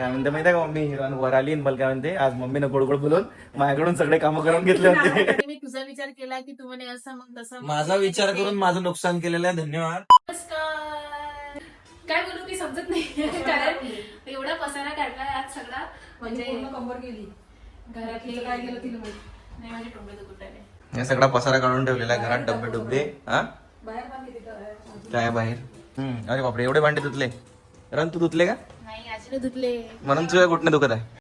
काय म्हणते माहिती का मम्मी? हिरण वर आली आणि मला काय म्हणते आज मम्मीनं गोड गोड बोलून माझ्याकडून सगळे कामं करून घेतले होते. मी तुझा विचार केला की तू म्हणे असं मग तसं माझा विचार करून माझं नुकसान केलेलं आहे धन्यवाद. नमस्कार. काय बोलू की समजत नाही. कारण एवढा पसारा काढलाय आज सगळा. म्हणजे कंबर गेली घरातली काय केलं तिला नाही माझे टोमॅटो दुखत आहे? हे सगळा पसारा काढून ठेवलेला आहे घरात डब्बे डुब्बे हा? बाहेर काय बाहेर? हम्म, अरे बापरे एवढे भांडे धुतले. रन तू धुतले का? नाही धुतले. म्हणून तुझ्या कुठनं दुखत आहे?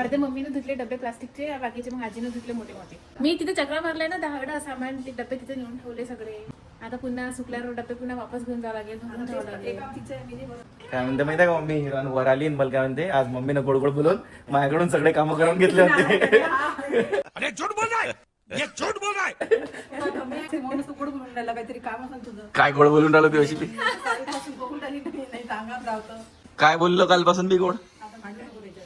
अर्धे मम्मीने धुतले डबे प्लास्टिकचे बाकीचे मग आजीने धुतले मोठे मोठे. मी तिथे चक्रा मारलाय ना दहाडा सामान ते डबे तिथे नेऊन ठेवले सगळे. आता पुन्हा सुकल्यावर डबे पुन्हा वापस घेऊन जावं लागेल ठेवावं. काय म्हणते माहिती का मम्मी? हिरण वर आली आणि मला काय म्हणते आज मम्मीनं गोड गोड बोलून माझ्याकडून सगळे कामं करून घेतले होते. राहिला काहीतरी काम असेल तुझं काय गोड बोलून राहिलो तू अशी? काय बोललो कालपासून मी गोड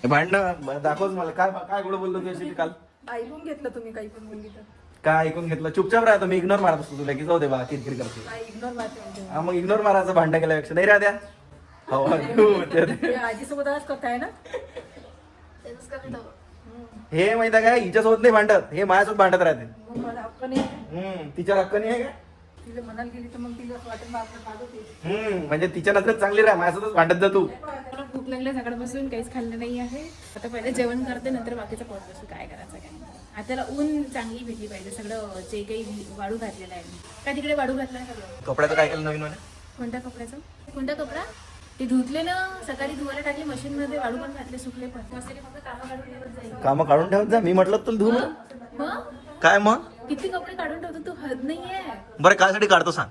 भांडण हे दाखवच मला. काय काय गोड बोललो तू अशी काल? ऐकून घेतलं तुम्ही काही पण बोलली तर. काय ऐकून घेतलं? चुपचाप राहतो मी इग्नोर मारत असतो तुला की जाऊ दे बा किरकिर करते काय इग्नोर मारते म्हणजे. हा मग इग्नोर मारायचं भांडण केल्यापेक्षा. नाही राहत्या हो तू ते- हे आजीसोबत आज करताय ना? तेच करतो. हे माहिती आहे काय हिच्यासोबत नाही भांडत. हे माझ्यासोबत भांडत राहते. मग मला हक्क नाही. हम्म तिच्या हक्काने आहे का? तिला म्हणाल गेली तर मग तिला असं वाटेल मग आपलं माझं ते हम्म म्हणजे तिच्या नजरेत चांगली राह माझ्यासोबत भांडत जा तू. मला भूक लागली सकाळपासून काहीच खाल्लं नाही आहे. आता पहिले जेवण करते नंतर बाकीचं पोट बसू काय करायचं काय नाही. आता ऊन चांगली भेटली पाहिजे सगळं जे काही वाळू घातलेलं आहे. मी. काय तिकडे वाळू घातला आहे? सगळं कपड्याचं काय केलं नवीन म्हणे कोणत्या कपड्याचं? कोणता कपडा? ते धुतले ना सकाळी धुवायला टाकले मशीन मध्ये वाळू पण घातले सुकले पण. मस्त कामं काढून ठेवत जा मी म्हटलं तुला धुवून मग? काय मग? किती कपडे काढून ठेवतो तू? हद नाहीये. बरं कायसाठी काढतो सांग.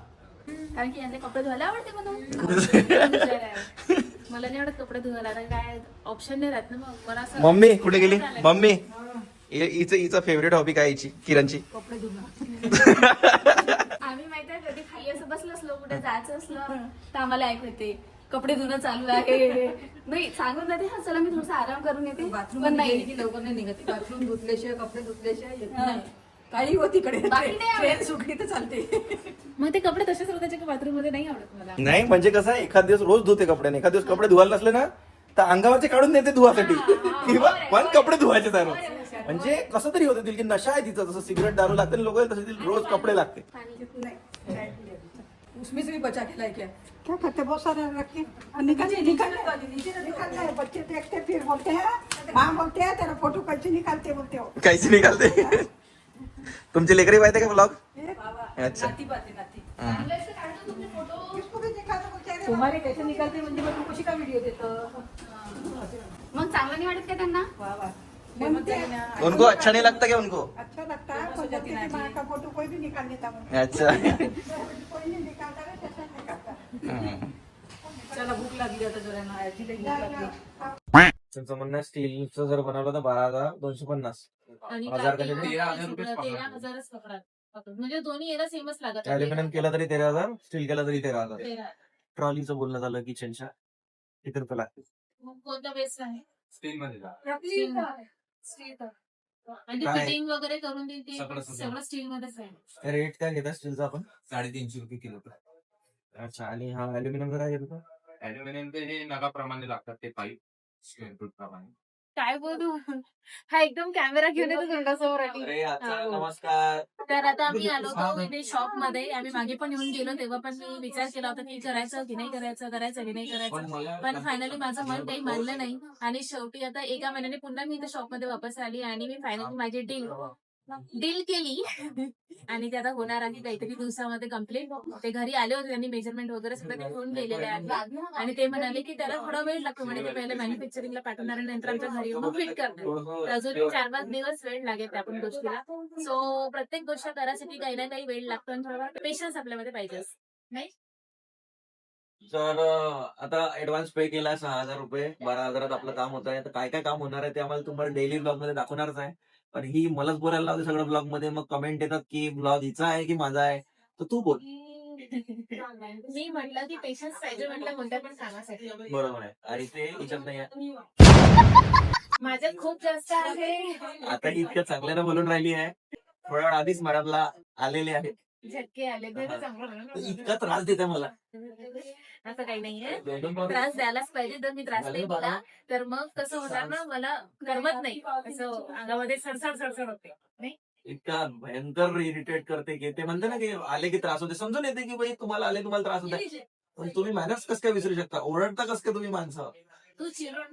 कारण की यांचे कपडे धुवायला आवडते म्हणून मला नाही आवडत कपडे धुवायला काय ऑप्शन नाही राहत ना मग. मला असं मम्मी कुठे गेली? मम्मी हिचं हिचं फेवरेट हॉबी काय हिची? किरणची. कपडे धुणं. आम्ही माहिती आहे कधी खाली असं बसलो असलो कुठे जायचं असलं तर आम्हाला ऐक होते कपडे धुणं चालू आहे. नाही सांगून जाते. हा चला मी थोडासा आराम करून येते. बाथरूम पण नाही. की लवकर नाही निघत. बाथरूम धुतल्याशिवाय कपडे धुतल्याशिवाय येत नाही. काही हो तिकडे बाकी नाही आवडत. ट्रेन सुटली तर चालते. मग ते कपडे तसेच होते बाथरूममध्ये नाही आवडत मला? नाही म्हणजे कसं आहे एखाद दिवस रोज धुते कपडे एखाद दिवस कपडे धुवायला नसले ना तर अंगावरचे काढून देते धुवासाठी. किंवा पण कपडे धुवायचे त्या रोज म्हणजे कसं तरी होतं तिला की नशा आहे तिचा जसं सिगरेट दारू लागते लोक तसं तिला रोज कपडे लागते. उसमें से भी बचा के लाए क्या? क्या करते? बहुत सारे रखे। और निकल निकल निकल गए बच्चे देखते फिर बोलते हैं माँ बोलते हैं तेरा फोटो कैसे निकालते बोलते हो। काहीच निघालते तुमची लेकरी माहिती का ब्लॉग अच्छा. कैसे म्हणजे मग तू कशी का व्हिडिओ देतो? मग चांगलं नाही वाटत का त्यांना? उनको अच्छा नहीं लगता क्या उनको? अच्छा लगता. है तो बोलते कि माँ का फोटो कोई भी निकाल लेता हूँ अच्छा. कोई नहीं निकालता है चला भूक लागली आता जरा ना आजीला भूक लागली. त्यांचं म्हणणं स्टीलचं जर बनवलं तर बारा हजार दोनशे पन्नास. आणि हजार काय कशाचे? तेरा तेरा हजारच पकडा. पकडा. म्हणजे दोन्ही याला सेमच लागत अल्युमिनियम केलं तरी तेरा हजार स्टील केलं तरी तेरा हजार. तेरा ट्रॉलीचं बोलणं झालं किचनच्या किती रुपये लागते मग कोणता बेस्ट आहे? स्टील. मध्ये जा. स्टील काय? फिटिंग वगैरे करून देते सगळं सगळं. सगळं स्टील मध्येच आहे रेट काय घेता स्टीलचा आपण? साडेतीनशे रुपये किलो अच्छा आणि हा अल्युमिनियमचा काय घेतो अल्युमिनियम ते हे नगाप्रमाणे लागतात ते पाईप स्क्वेअर फूट प्रमाणे काय बोलू? हा एकदम कॅमेरा घेऊन येतो तोंडासमोर अरे अच्छा हा, हो. नमस्कार. तर आता आम्ही आलो होतो इथे शॉपमध्ये आम्ही मागे पण येऊन गेलो तेव्हा पण मी विचार केला होता की करायचं की नाही करायचं करायचं की नाही पण करायचं मला पण फायनली माझं मन काही मानलं नाही. आणि शेवटी आता एका महिन्याने पुन्हा मी इथे शॉपमध्ये वापस आली आणि मी फायनली माझी डील डील केली. आणि ते आता होणार आहे. काहीतरी दिवसामध्ये कंप्लीट ते घरी आले होते. त्यांनी मेजरमेंट वगैरे सगळं ते घेऊन गेलेले आहे आणि ते म्हणाले की त्याला थोडा वेळ लागतो. म्हणे ते पहिले मॅन्युफॅक्चरिंगला पाठवणार आणि नंतर आमच्या घरी येऊन फिट करणार. अजून चार पाच दिवस वेळ लागेल त्या पण गोष्टीला. सो प्रत्येक गोष्ट करायसाठी काही ना काही वेळ लागतो आणि थोडा पेशन्स आपल्यामध्ये पाहिजे. नाही? अं, आता ऍडव्हान्स पे केला सहा हजार रुपये. बारा हजारात आपलं काम होत आहे. तर काय काय काम होणार आहे ते आम्हाला तुम्हाला डेली ब्लॉगमध्ये दाखवणारच आहे. पण ही मलाच बोलायला लावते सगळं ब्लॉगमध्ये. मग कमेंट येतात की ब्लॉग हिचा आहे की माझा आहे? तर तू बोल. मी म्हटलं की पेशन्स पाहिजे म्हटलं कोणत्या पण कामासाठी. बरोबर आहे. आणि ते विचार नाही आहे. माझ्यात खूप जास्त आहे. आता ही इतक्या चांगल्यानं बोलून राहिली आहे. थोड्या वेळ आधीच मॅडमला आलेले आहे झटके आले चांगलं इतका त्रास देते मला. असं काही नाहीये त्रास द्यायलाच पाहिजे जर मी त्रास नाही. दिला तर मग कसं होणार ना मला करमत नाही. असं अंगामध्ये सडसड सडसड होते. इतका भयंकर इरिटेट करते की ते म्हणते ना की आले की त्रास होते. समजून येते की भाई तुम्हाला आले तुम्हाला त्रास होते. पण तुम्ही मॅनर्स कसं काय विसरू शकता? ओरडता कसं काय तुम्ही माणसं? तू चिडवण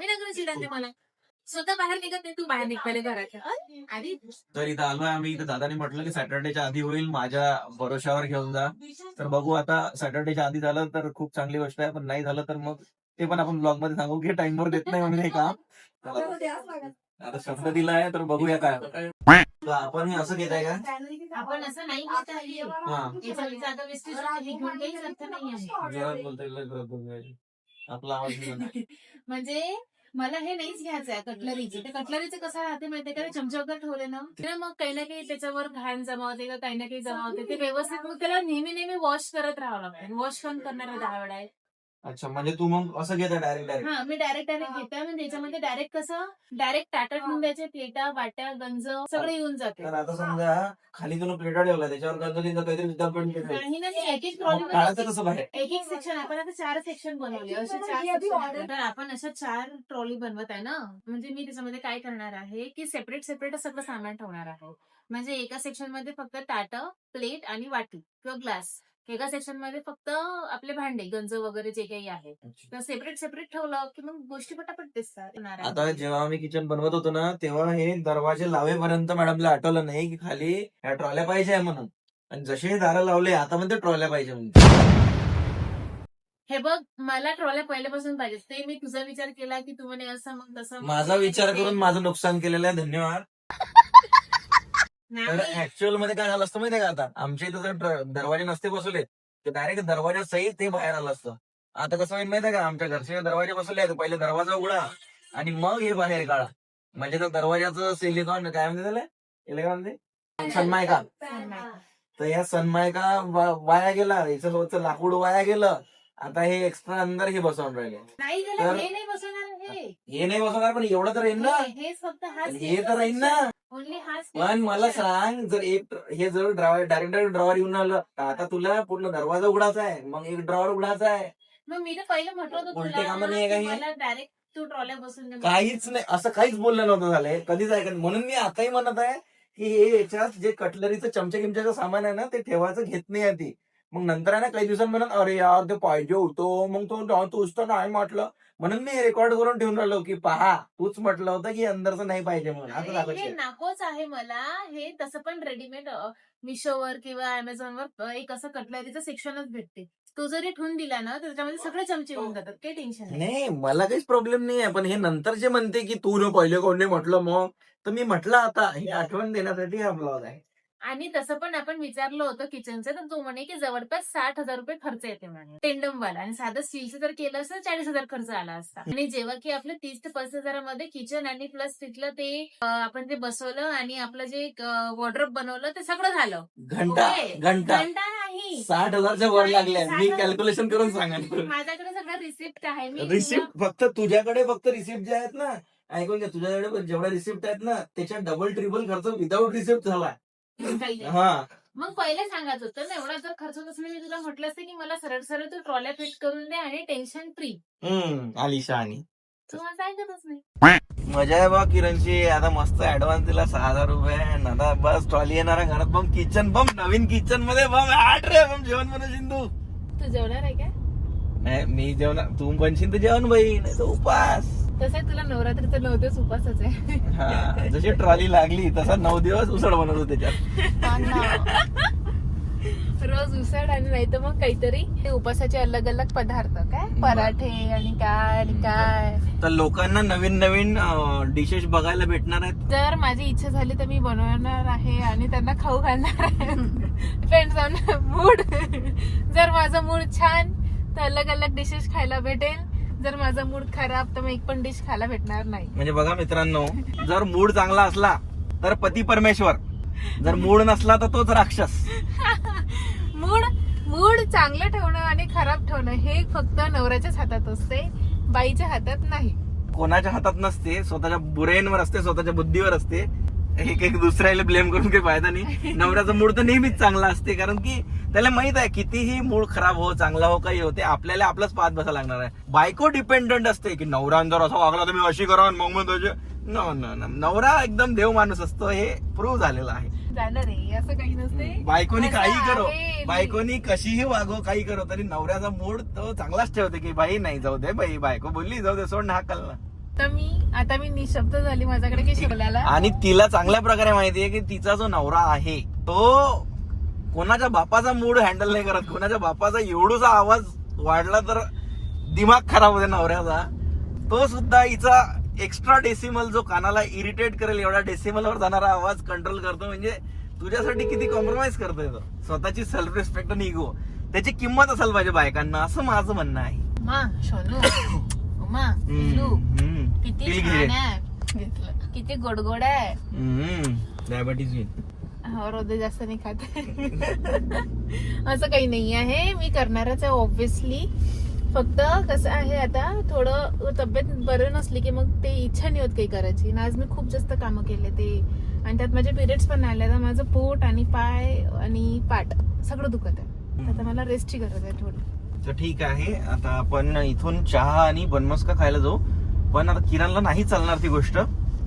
मी नका चिडवते मला. स्वतः बाहेर निघत नाही तू बाहेर निघ पहिले घराच्या आधी तर इथं आलोय आम्ही इथं दादाने म्हटलं की सॅटर्डेच्या आधी होईल माझ्या भरोशावर घेऊन जा तर बघू आता सॅटर्डेच्या आधी झालं तर खूप चांगली गोष्ट आहे पण नाही झालं तर मग ते पण आपण ब्लॉगमध्ये सांगू की टाइमवर देत नाही म्हणून हे काम चला. आता शब्द दिलाय तर बघूया काय होतंय. तर आपण हे असं घेत आहे का आपण असं नाही घेत आहे हा याचा विचार आता वेस्टेज घेऊन काहीच अर्थ नाही आहे जोरात बोलता येईल, लय जोरात. आपला आवाज नाही येणार. म्हणजे मला हे नाहीच घ्यायचं आहे कटलरीचं. ते कटलरीचं कसं राहते माहितीये का? चमचे वगैरे ठेवले ना ते मग काही ना काही त्याच्यावर घाण जमा होते का काही ना काही जमा होते. ते व्यवस्थित मग त्याला नेहमी नेहमी वॉश करत राहावं लागतं. वॉश पण करणार दहा वेळा? आहे अच्छा म्हणजे तू मग असं घेत डायरेक्ट डायरेक्ट हा मी डायरेक्ट डायरेक्ट घेते म्हणजे त्याच्यामध्ये डायरेक्ट कसं डायरेक्ट ताटत ठेवून द्यायचे प्लेटा वाट्या गंज सगळे येऊन जाते. तर आता समजा खाली तुम्ही प्लेटा ठेवला त्याच्यावर गणपतीचं काहीतरी सुद्धा पण ठेवलं. काही ना एक एक मग काढायचं ट्रॉली कसं बाहेर? एक एक सेक्शन आपण आता चार सेक्शन बनवले. असे चार ही section. तर आपण अशा चार ट्रॉली बनवत आहे ना? म्हणजे मी त्याच्यामध्ये काय करणार आहे की सेपरेट सेपरेट सगळं सामान ठेवणार आहे. म्हणजे एका सेक्शनमध्ये फक्त ताट प्लेट आणि वाटी किंवा ग्लास एका सेक्शनमध्ये फक्त आपले भांडे गंज वगैरे जे काही आहे तर सेपरेट सेपरेट ठेवलं की मग गोष्टी पटापट दिसतात. आता जेव्हा आम्ही किचन बनवत होतो ना तेव्हा हे दरवाजे लावेपर्यंत मॅडमला आठवलं नाही की खाली ह्या ट्रॉल्या पाहिजे म्हणून. आणि जसे हे दारं लावले आता म्हणते ट्रॉल्या पाहिजे म्हणून. हे बघ मला ट्रॉल्या पहिल्यापासून पाहिजे ते मी तुझा विचार केला की तू म्हणे असं मग तसं माझा विचार करून माझं नुकसान केलेलं आहे धन्यवाद. तर. ऍक्च्युअलमध्ये काय झालं असतं माहितीये का आता? आमच्या इथं जर दरवाजे नसते बसवले. तर डायरेक्ट दरवाजा सहित ते बाहेर आलं असतं. आता कसं होईल माहितीये का? आमच्या घरचे दरवाजे बसवले आहेत पहिले दरवाजा उघडा आणि मग हे बाहेर काढा. म्हणजे त्या दरवाजाचं सिलिकॉन काय म्हणते त्याला? म्हणते सनमायका. तर या सनमायका वाया गेला. याचं सोबतचं लाकूड वाया गेलं. आता हे एक्स्ट्रा अंदर हे बसवून राहिले. तर- हे नाही बसवणार नाही पण एवढं तर येईल ना. हे- हेच फक्त हाच हे तर राहील ना. ओनली हाच पण मला सांग जर एक हे जर ड्रॉवर डायरेक्ट ड्रॉवर येऊन आलं तर आता तुला पूर्ण दरवाजा उघडायचा आहे. मग एक ड्रॉवर उघडायचा आहे. मग मी तर पहिलं म्हटलं होतं उलटे कामं नाहीये का की हे? मला डायरेक्ट तू ट्रॉल्या बसून दे. काहीच नाही. असं काहीच बोललं नव्हतं झालंय. कधीच ऐकत म्हणून मी आताही म्हणत आहे की हे याच्यात जे कटलरीचं चमचे किमच्याचं सामान आहे ना ते ठेवायचं घेत नाही आधी. मग नंतर आहे ना काही दिवसांनी म्हणून अरे यार ते पाहिजे होतं. मग तो तूच तर नाही म्हटलं. म्हणून मी रेकॉर्ड करून ठेवून राहिलो की पहा तूच म्हटलं होतं की अंदरचं नाही पाहिजे म्हणून. आता हे नकोच आहे मला. हे तसं पण रेडीमेड मिशोवर किंवा अमेझॉनवर एक असं कटलरीचं सेक्शनच भेटते. तो जरी ठेवून दिला ना तर त्याच्यामध्ये सगळे चमचे येऊन जातात. काही टेन्शन नाही. नाही मला काहीच प्रॉब्लेम नाही आहे पण हे नंतर जे म्हणते की तू न पहिले कोणी म्हटलं मग? तर मी म्हटलं आता हे आठवण देण्यासाठी हा ब्लॉग आहे. आणि तसं पण आपण विचारलं होतं किचनचं तर तो म्हणे की जवळपास साठ हजार रुपये खर्च येते म्हणे. टेंडम वाला आणि साधं स्टीलचं जर केलं असतं चाळीस हजार खर्च आला असता. आणि जेव्हा की आपलं तीस ते पस्तीस हजारामध्ये किचन आणि प्लस तिथलं ते आपण जे बसवलं आणि आपलं जे वॉर्ड्रोप बनवलं ते सगळं झालं. घंटा. घंटा. नाही. साठ हजारच्या वर लागल्या साठ मी. कॅल्क्युलेशन करून सांगा माझ्याकडे सगळं रिसिप्ट आहे. मी रिसिप्ट फक्त तुझ्याकडे फक्त रिसिप्ट जे आहेत ना ऐकून घ्या तुझ्याकडे जेवढ्या रिसिप्ट आहेत ना त्याच्या डबल ट्रिपल खर्च विदाऊट रिसिप्ट झाला हा. मग पहिले सांगायचं होतं ना एवढा जर खर्च होत असला मी तुला म्हटलं असतं की मला सरळ सरळ तू ट्रॉल्या फिट करून दे आणि टेन्शन फ्री. हम्म आलिशा आणि. तू माझं ऐकतच नाही. मजा आहे बा किरणची आता मस्त ऍडव्हान्स दिला सहा हजार रुपये. आणि आता बस ट्रॉली येणार आहे घरात बम किचन बम नवीन किचनमध्ये बम. आठ रे बम जेवण बनव सिंधू तू जेवणार आहे का नाही मी जेवण तू बनशील तर जेवण बाई नाही तर उपास. तसं तुला नवरात्रीचं नऊ दिवस उपासच आहे. हा जशी ट्रॉली लागली तसा नऊ दिवस उसळ बनवतो त्याच्यात रोज उसळ आणि नाही तर मग काहीतरी ते उपासाचे अलग अलग पदार्थ काय? पराठे आणि काय आणि काय? तर लोकांना नवीन नवीन डिशेस बघायला भेटणार आहेत? जर माझी इच्छा झाली तर मी बनवणार आहे आणि त्यांना खाऊ घालणार आहे. फ्रेंड्स ऑन मूड जर माझा मूड छान तर अलग अलग डिशेस खायला भेटेल. जर माझा मूड खराब तर मग एक पण डिश खायला भेटणार नाही. म्हणजे बघा मित्रांनो जर मूड चांगला असला तर पती परमेश्वर. जर मूड नसला तर तोच राक्षस. मूड मूड चांगलं ठेवणं आणि खराब ठेवणं हे फक्त नवऱ्याच्याच हातात असते बाईच्या हातात नाही. कोणाच्या हातात नसते स्वतःच्या ब्रेनवर असते स्वतःच्या बुद्धीवर असते एक एक दुसऱ्याला ब्लेम करून काही फायदा नाही. नवऱ्याचा मूड तर नेहमीच चांगला असते कारण की त्याला माहीत आहे कितीही मूड खराब हो चांगला हो काही होते आपल्याला आपलाच पाहत बसा लागणार आहे. बायको डिपेंडंट असते की नवरा जर असा वागला तर मी अशी करा मग मग न न न. नवरा एकदम देव माणूस असतो हे प्रूव्ह झालेलं आहे. असं काही नसते. बायकोनी काही करो. बायकोनी कशीही वागो काही करो तरी नवऱ्याचा मूड तो चांगलाच ठेवते की बाई नाही जाऊ दे बाई बायको बोलली जाऊ दे सोड ना हाकल ना तर मी आता मी निशब्द झाली माझ्याकडे काही शिकल्याला. आणि तिला चांगल्या प्रकारे माहिती आहे की तिचा जो नवरा आहे तो कोणाच्या बापाचा मूड हँडल नाही करत. कोणाच्या बापाचा एवढूसा आवाज वाढला तर दिमाग खराब होते नवऱ्याचा. तो सुद्धा हिचा एक्स्ट्रा डेसिमल जो कानाला इरिटेट करेल एवढा डेसिमलवर जाणारा आवाज कंट्रोल करतो. म्हणजे तुझ्यासाठी किती कॉम्प्रोमाइज करतोय तो. स्वतःची सेल्फ रिस्पेक्ट आणि इगो त्याची किंमत असायला पाहिजे बायकांना. असं माझं म्हणणं आहे. मा सोनू उमा पिल्लू. किती. छान आहे. किती गोडगोड आहे. डायबिटीज. हो जास्त नाही खात. असं काही नाही आहे. मी करणारच आहे ऑब्विसली फक्त कसं आहे आता थोडं तब्येत बरं नसली की मग ते इच्छा नाही होत काही करायची. आज मी खूप जास्त कामं केले ते. आणि त्यात माझे पिरियड्स पण आले तर माझं पोट आणि पाय आणि पाठ सगळं दुखत आहे. आता मला रेस्टची गरज आहे थोडी. तर ठीक आहे. आता आपण इथून चहा आणि बनमस्का खायला जाऊ. पण आता किरणला नाही चालणार ती गोष्ट.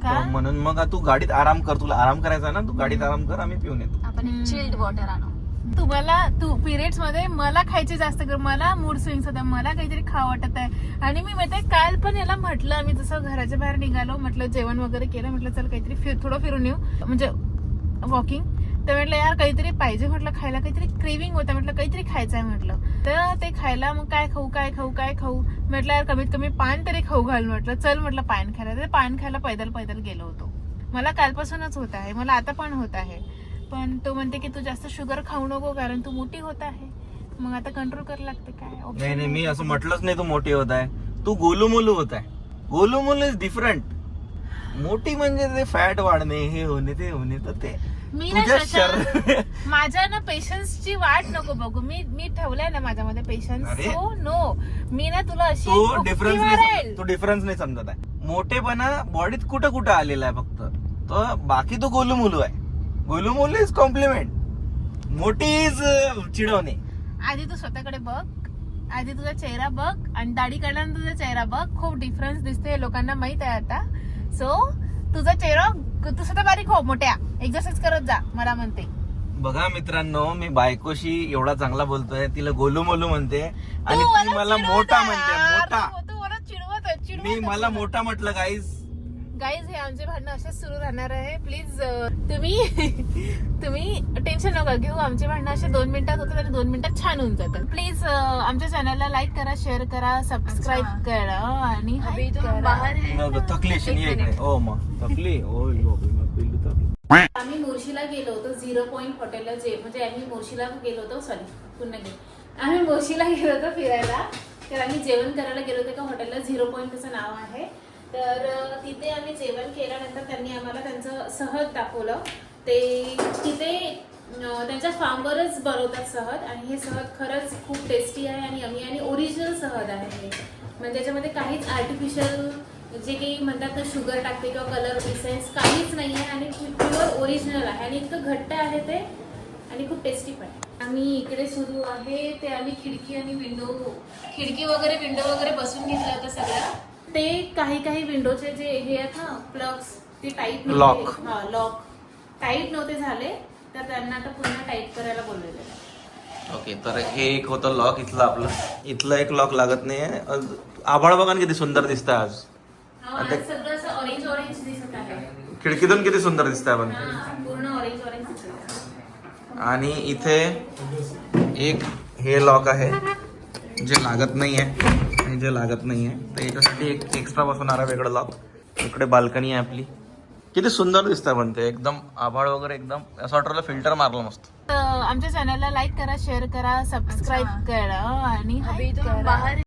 तर म्हणून मग तू गाडीत आराम कर. तुला आराम करायचा आहे ना? तू गाडीत आराम कर आम्ही पिऊन येतो. आपण. चिल्ड वॉटर आणू. तुम्हाला तू पिरियड्समध्ये मला खायचे जास्त कर मला मूड स्विंग्स होता मला काहीतरी खा वाटत आहे. आणि मी माहिती काल पण याला म्हटलं आम्ही जसं घराच्या बाहेर निघालो म्हटलं जेवण वगैरे केलं म्हटलं चल काहीतरी फिर थोडं फिरून येऊ. म्हणजे वॉकिंग तर म्हटलं यार काहीतरी पाहिजे म्हटलं खायला काहीतरी क्रेविंग होतं म्हटलं काहीतरी खायचं आहे म्हटलं. तर ते खायला मग काय खाऊ काय खाऊ काय खाऊ? म्हटलं यार कमीत कमी पान तरी खाऊ घाल म्हटलं. चल म्हटलं पान खायला. तर पान खायला पैदल पैदल गेलो होतो. मला कालपासूनच होत आहे मला आता पण होत आहे. पण तो म्हणते की तू जास्त शुगर खाऊ नको कारण तू मोठी होत आहे. मग आता कंट्रोल करायला लागते काय? नाही नाही मी. असं म्हटलंच नाही तू मोठी होत आहे. तू गोलूमोलू होत आहे. गोलूमोलू इज डिफरंट मोठी म्हणजे ते फॅट वाढणे हे होणे ते होणे तर ते. मी ना तुझ्या शशांक, शरीर माझ्या ना पेशन्सची वाट नको बघू. मी मी ठेवलाय ना माझ्यामध्ये पेशन्स अरे. सो नो मी ना तुला अशी तू डिफरन्स मारेल. तू डिफरन्स नाही समजत आहे. मोठेपणा बॉडीत कुठं कुठं आलेला आहे फक्त. तो बाकी तो गोलूमोलू आहे. गोलूमोलू इज कॉम्प्लिमेंट मोठी इज चिडवणे. आधी तू स्वतःकडे बघ. आधी तुझा चेहरा बघ. आणि दाढी काढल्यानंतर तुझा चेहरा बघ. खूप डिफरन्स दिसते लोकांना माहीत आहे आता. सो तुझा चेहरा तू स्वतः बारीक हो मोठ्या एक्सरसाइज करत जा मला म्हणते बघा मित्रांनो मी बायकोशी एवढा चांगला बोलतोय तिला गोलू मोलू म्हणते आणि तू मला मोठा म्हणते. मोठा तू- मला चिडवत मी मला. मोठा म्हटलं गाईज गाईज हे आमचे भांडणं असेच सुरू राहणार आहे. प्लीज तुम्ही तुम्ही टेन्शन नका घेऊ. आमचे भांडणं असे दोन मिनिटात होतात आणि दोन मिनिटात छान होऊन जातात. प्लीज आमच्या चॅनलला लाईक करा शेअर करा सबस्क्राईब करा आणि है आम्ही मोर्शीला गेलो होतो झिरो पॉईंट हॉटेलला जे म्हणजे आम्ही मोर्शीला गेलो होतो सॉरी पुन्हा गेलो. आम्ही मोर्शीला गेलो होतो फिरायला. तर आम्ही जेवण करायला गेलो होतो एका हॉटेलला झिरो पॉईंट त्याचं नाव आहे. तर तिथे आम्ही जेवण केल्यानंतर त्यांनी आम्हाला त्यांचं सहज दाखवलं. ते तिथे त्यांच्या फार्मवरच बनवतात सहज आणि हे सहज खरंच खूप टेस्टी आहे आणि यमी आणि ओरिजिनल सहज आहे हे. म्हणजे त्याच्यामध्ये काहीच आर्टिफिशियल जे काही म्हणतात ना शुगर टाकते किंवा कलर इसेन्स काहीच नाही आहे आणि प्युअर ओरिजिनल आहे आणि इतकं घट्ट आहे ते आणि खूप टेस्टी पण आम्ही इकडे सुरू आहे ते आम्ही खिडकी आणि विंडो खिडकी वगैरे विंडो वगैरे बसून घेतलं होतं सगळं ते काही काही विंडोचे जे हे आहेत ना प्लग्स ते टाईट. हा लॉक टाईट नव्हते झाले तर त्यांना आता पुन्हा टाईट करायला बोललेलं आहे. ओके तर हे एक होतं लॉक इथलं आपलं इथलं एक लॉक लागत नाहीये. आभाळ बघा ना किती सुंदर दिसतंय आज. हा, आता- आणि सगळं असं ऑरेंज ऑरेंज दिसत आहे. खिडकीतून किती सुंदर दिसतंय आपण हा, पूर्ण ऑरेंज ऑरेंज दिसत आहे आणि इथे एक हे लॉक आहे जे लागत नाही आहे आणि जे लागत नाही आहे तर याच्यासाठी एक एक्स्ट्रा बसवणारा वेगळं लॉक इकडे बाल्कनी आहे आपली. किती सुंदर दिसतंय पण ते. एकदम आभाळ वगैरे एकदम असं वाटलं फिल्टर मारलं मस्त. तर आमच्या चॅनलला लाईक करा शेअर करा सबस्क्राईब करा आणि बाहर